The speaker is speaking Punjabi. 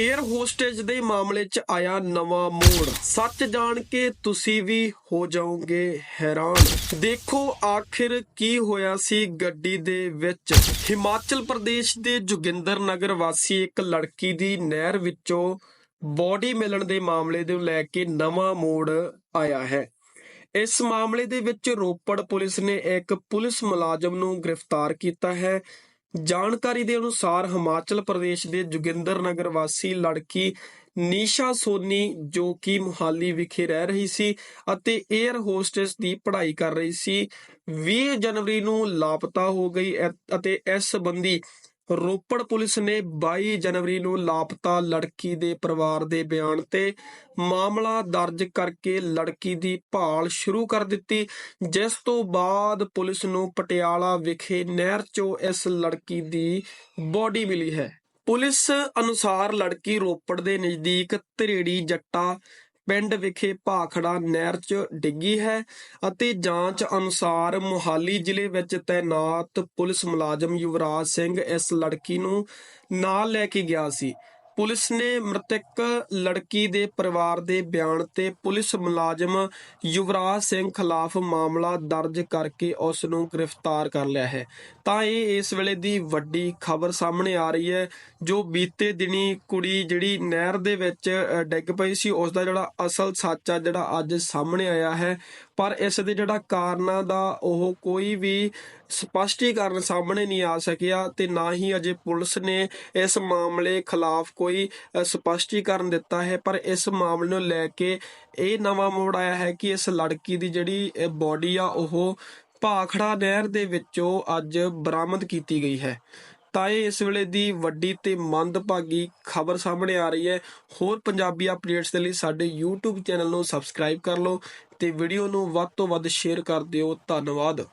에ਅਰ ਹੋਸਟੇਜ ਦੇ ਮਾਮਲੇ 'ਚ ਆਇਆ ਨਵਾਂ ਮੋੜ। ਸੱਚ ਜਾਣ ਕੇ ਤੁਸੀਂ ਵੀ ਹੋ ਜਾਓਗੇ ਹੈਰਾਨ। ਦੇਖੋ ਆਖਿਰ ਕੀ ਹੋਇਆ ਸੀ ਗੱਡੀ ਦੇ ਵਿੱਚ। ਹਿਮਾਚਲ ਪ੍ਰਦੇਸ਼ ਦੇ ਜੋਗਿੰਦਰ ਨਗਰ ਵਾਸੀ ਇੱਕ ਲੜਕੀ ਦੀ ਨਹਿਰ ਵਿੱਚੋਂ ਬੋਡੀ ਮਿਲਣ ਦੇ ਮਾਮਲੇ ਨੂੰ ਲੈ ਕੇ ਨਵਾਂ ਮੋੜ ਆਇਆ ਹੈ। ਇਸ ਮਾਮਲੇ ਦੇ ਵਿੱਚ ਰੋਪੜ ਪੁਲਿਸ ਨੇ ਇੱਕ ਪੁਲਿਸ ਮੁਲਾਜ਼ਮ ਨੂੰ ਗ੍ਰਿਫਤਾਰ ਕੀਤਾ ਹੈ। ਜਾਣਕਾਰੀ ਦੇ ਅਨੁਸਾਰ ਹਿਮਾਚਲ ਪ੍ਰਦੇਸ਼ ਦੇ ਜੋਗਿੰਦਰ ਨਗਰ ਵਾਸੀ ਲੜਕੀ ਨੀਸ਼ਾ ਸੋਨੀ, ਜੋ ਕਿ ਮੁਹਾਲੀ ਵਿਖੇ ਰਹਿ ਰਹੀ ਸੀ ਅਤੇ 에ਅਰ ਹੋਸਟੈਸ ਦੀ ਪੜ੍ਹਾਈ ਕਰ ਰਹੀ ਸੀ 20 ਜਨਵਰੀ ਨੂੰ ਲਾਪਤਾ ਹੋ ਗਈ ਅਤੇ ਇਸ ਸੰਬੰਧੀ ਰੋਪੜ ਪੁਲਿਸ ਨੇ 22 ਜਨਵਰੀ ਨੂੰ ਲਾਪਤਾ ਲੜਕੀ ਦੇ ਪਰਿਵਾਰ ਦੇ ਬਿਆਨ ਤੇ ਮਾਮਲਾ ਦਰਜ ਕਰਕੇ ਲੜਕੀ ਦੀ ਭਾਲ ਸ਼ੁਰੂ ਕਰ ਦਿੱਤੀ, ਜਿਸ ਤੋਂ ਬਾਅਦ ਪੁਲਿਸ ਨੂੰ ਪਟਿਆਲਾ ਵਿਖੇ ਨਹਿਰ 'ਚੋਂ ਇਸ ਲੜਕੀ ਦੀ ਬੋਡੀ ਮਿਲੀ ਹੈ। ਪੁਲਿਸ ਅਨੁਸਾਰ ਲੜਕੀ ਰੋਪੜ ਦੇ ਨਜ਼ਦੀਕ ਧਰੇੜੀ ਜੱਟਾ ਪਿੰਡ ਵਿਖੇ ਭਾਖੜਾ ਨਹਿਰ 'ਚ ਡਿੱਗੀ ਹੈ ਅਤੇ ਜਾਂਚ ਅਨੁਸਾਰ ਮੁਹਾਲੀ ਜ਼ਿਲ੍ਹੇ ਵਿੱਚ ਤੈਨਾਤ ਪੁਲਿਸ ਮੁਲਾਜ਼ਮ ਯੁਵਰਾਜ ਸਿੰਘ ਇਸ ਲੜਕੀ ਨੂੰ ਨਾਲ ਲੈ ਕੇ ਗਿਆ ਸੀ। ਪੁਲਿਸ ਨੇ ਮ੍ਰਿਤਕ ਲੜਕੀ ਦੇ ਪਰਿਵਾਰ ਦੇ ਬਿਆਨ ਤੇ ਪੁਲਿਸ ਮੁਲਾਜ਼ਮ ਯੁਵਰਾਜ ਸਿੰਘ ਖਿਲਾਫ ਮਾਮਲਾ ਦਰਜ ਕਰਕੇ ਉਸ ਨੂੰ ਗ੍ਰਿਫਤਾਰ ਕਰ ਲਿਆ ਹੈ। ਤਾਂ ਇਹ ਇਸ ਵੇਲੇ ਦੀ ਵੱਡੀ ਖਬਰ ਸਾਹਮਣੇ ਆ ਰਹੀ ਹੈ, ਜੋ ਬੀਤੇ ਦਿਨੀ ਕੁੜੀ ਜਿਹੜੀ ਨਹਿਰ ਦੇ ਵਿੱਚ ਡਿੱਗ ਪਈ ਸੀ ਉਸ ਦਾ ਜਿਹੜਾ ਅਸਲ ਸੱਚ ਆ ਜਿਹੜਾ ਅੱਜ ਸਾਹਮਣੇ ਆਇਆ ਹੈ ਪਰ ਇਸ ਦੇ ਜਿਹੜਾ ਕਾਰਨਾਂ ਦਾ ਉਹ ਕੋਈ ਵੀ ਸਪਸ਼ਟੀਕਰਨ ਸਾਹਮਣੇ ਨਹੀਂ ਆ ਸਕਿਆ ਤੇ ਨਾ ਹੀ ਅਜੇ ਪੁਲਿਸ ਨੇ ਇਸ ਮਾਮਲੇ ਖਿਲਾਫ ਕੋਈ ਅ, ਸਪਸ਼ਟੀਕਰਨ ਦਿੱਤਾ ਹੈ। ਪਰ ਇਸ ਮਾਮਲੇ ਨੂੰ ਲੈ ਕੇ ਇਹ ਨਵਾਂ ਮੋੜ ਆਇਆ ਹੈ ਕਿ ਇਸ ਲੜਕੀ ਦੀ ਜਿਹੜੀ ਬੋਡੀ ਆ ਉਹ ਭਾਖੜਾ ਨਹਿਰ ਦੇ ਵਿੱਚੋਂ ਅੱਜ ਬਰਾਮਦ ਕੀਤੀ ਗਈ ਹੈ। ਤਾਂ ਇਹ ਇਸ ਵੇਲੇ ਦੀ ਵੱਡੀ ਤੇ ਮੰਦਭਾਗੀ ਖਬਰ ਸਾਹਮਣੇ ਆ ਰਹੀ ਹੈ। ਹੋਰ ਪੰਜਾਬੀ ਅਪਡੇਟਸ ਦੇ ਲਈ ਸਾਡੇ YouTube ਚੈਨਲ ਨੂੰ ਸਬਸਕ੍ਰਾਈਬ ਕਰ ਲਓ ਤੇ ਵੀਡੀਓ ਨੂੰ ਵੱਧ ਤੋਂ ਵੱਧ ਸ਼ੇਅਰ ਕਰ ਦਿਓ। ਧੰਨਵਾਦ।